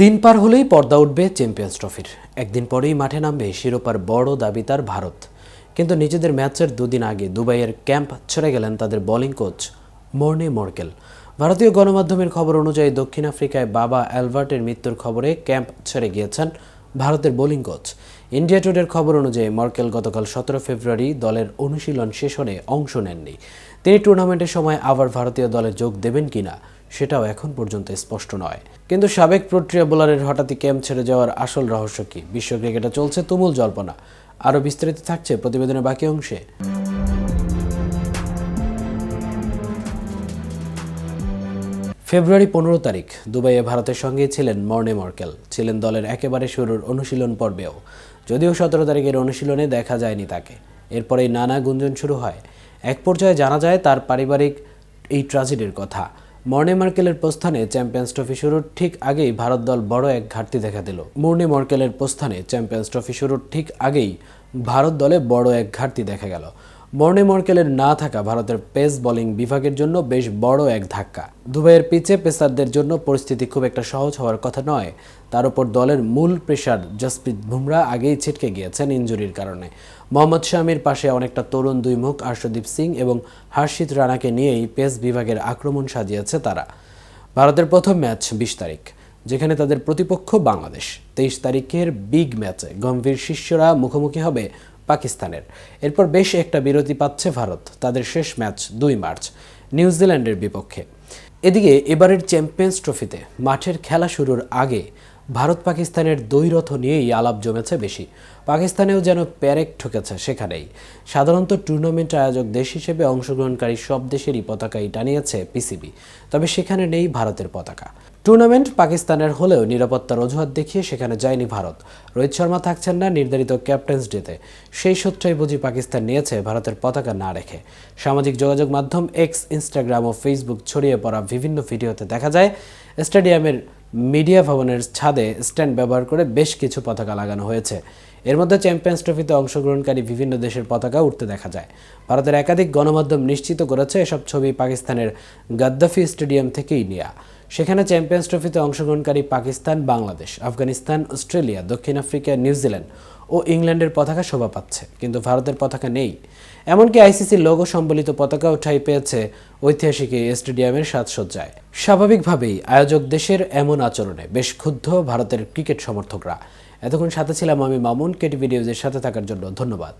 দিন পার হলেই পর্দা উঠবে চ্যাম্পিয়ন্স ট্রফির। একদিন পরেই মাঠে নামবে শিরোপার বড় দাবিদার ভারত। কিন্তু নিজেদের ম্যাচের দুদিন আগে দুবাইয়ের ক্যাম্প ছেড়ে গেলেন তাদের বোলিং কোচ মর্নে মর্কেল। ভারতীয় গণমাধ্যমের খবর অনুযায়ী দক্ষিণ আফ্রিকায় বাবা অ্যালবার্টের মৃত্যুর খবরে ক্যাম্প ছেড়ে গিয়েছেন ভারতের বোলিং কোচ। ইন্ডিয়া টুডের খবর অনুযায়ী মর্কেল গতকাল সতেরো ফেব্রুয়ারি দলের অনুশীলন হলে অংশ নেননি। তিনি টুর্নামেন্টের সময় আবার ভারতীয় দলে যোগ দেবেন কিনা সেটাও এখন পর্যন্ত স্পষ্ট নয়। কিন্তু সাবেক প্রক্রিয়া বোলারের হঠাৎই ক্যাম্প ছেড়ে যাওয়ার আসল রহস্য কি? বিশ্ব ক্রিকেটে চলছে তুমুল জল্পনা। আরও বিস্তারিত থাকছে প্রতিবেদনের বাকি অংশে। ফেব্রুয়ারি পনেরো তারিখ, দুবাইয়ে ভারতের সঙ্গেই ছিলেন মর্নে মর্কেল। ছিলেন দলের একেবারে শুরুর অনুশীলন পর্বেও। যদিও সতেরো তারিখের অনুশীলনে দেখা যায়নি তাকে। এরপরেই নানা গুঞ্জন শুরু হয়। এক পর্যায়ে জানা যায় তার পারিবারিক এই ট্র্যাজেডির কথা। মর্নে মার্কেলের প্রস্থানে চ্যাম্পিয়ন্স ট্রফি শুরুর ঠিক আগেই ভারত দল বড় এক ঘাটতি দেখা দিল। মর্নে মার্কেলের প্রস্থানে চ্যাম্পিয়ন্স ট্রফি শুরুর ঠিক আগেই ভারত দলে বড় এক ঘাটতি দেখা গেল। মর্নে মর্কেলের না থাকা ভারতের পেস বোলিং বিভাগের জন্য বেশ বড় এক ধাক্কা। দুবাইয়ের পিচে পেসারদের জন্য পরিস্থিতি খুব একটা সহজ হওয়ার কথা নয়। তার উপর দলের মূল প্রেসার জসপ্রীত বুমরা আগেই ছিটকে গিয়েছেন ইঞ্জুরির কারণে। মোহাম্মদ শামির পাশে অনেকটা তরুণ দুই মুখ আর্শদীপ সিং এবং হর্ষিত রানাকে নিয়েই পেস বিভাগের আক্রমণ সাজিয়েছে তারা। ভারতের প্রথম ম্যাচ বিশ তারিখ। যেখানে তাদের প্রতিপক্ষ বাংলাদেশ। তেইশ তারিখের বিগ ম্যাচে গম্ভীর শিষ্যরা মুখোমুখি হবে পাকিস্তানের। এরপর বেশ একটা বিরতি পাচ্ছে ভারত। তাদের শেষ ম্যাচ দুই মার্চ, নিউজিল্যান্ডের বিপক্ষে। এদিকে এবারের চ্যাম্পিয়ন্স ট্রফিতে মাঠের খেলা শুরুর আগে ভারত পাকিস্তানের দ্বৈরথ নিয়েই আলাপ জমেছে বেশি। পাকিস্তানেও যেন প্যারেক ঠুকেছে সেখানেই। সাধারণত টুর্নামেন্ট আয়োজক দেশ হিসেবে অংশগ্রহণকারী সব দেশেরই পতাকাই টানিয়েছে পিসিবি, তবে সেখানে নেই ভারতের পতাকা। টুর্নামেন্ট পাকিস্তানের হলেও নিরাপত্তার অজুহাত দেখিয়ে সেখানে যায়নি ভারত। রোহিত শর্মা থাকছেন না নির্ধারিত ক্যাপ্টেন্স ডেতে। সেই সূত্রেই বুঝি পাকিস্তান নিয়েছে ভারতের পতাকা না রেখে। সামাজিক যোগাযোগ মাধ্যম এক্স, ইনস্টাগ্রাম ও ফেসবুক ছড়িয়ে পড়া বিভিন্ন ভিডিওতে দেখা যায়, স্টেডিয়ামের মিডিয়া ভবনের ছাদে স্ট্যান্ড ব্যবহার করে বেশ কিছু পতাকা লাগানো হয়েছে। এর মধ্যে চ্যাম্পিয়ন্স ট্রফিতে অংশগ্রহণকারী বিভিন্ন দেশের পতাকা উঠতে দেখা যায়। ভারতের একাধিক গণমাধ্যম নিশ্চিত করেছে, এসব ছবি পাকিস্তানের গাদ্দাফি স্টেডিয়াম থেকেই নেওয়া সেখানে চ্যাম্পিয়ন্স ট্রফিতে অংশগ্রহণকারী পাকিস্তান, বাংলাদেশ, আফগানিস্তান, অস্ট্রেলিয়া, দক্ষিণ আফ্রিকা নিউজিল্যান্ড ও ইংল্যান্ডের পতাকা শোভা পাচ্ছে। কিন্তু ভারতের পতাকা নেই। এমনকি আইসিসির লোগো সম্বলিত পতাকাও ঠাঁই পেয়েছে ঐতিহাসিক এই স্টেডিয়ামের সাজসজ্জায় স্বাভাবিকভাবেই আয়োজক দেশের এমন আচরণে বেশ ক্ষুব্ধ ভারতের ক্রিকেট সমর্থকরা। এতক্ষণ সাথে ছিলাম আমি মামুন, কেটিভি নিউজের সাথে থাকার জন্য ধন্যবাদ।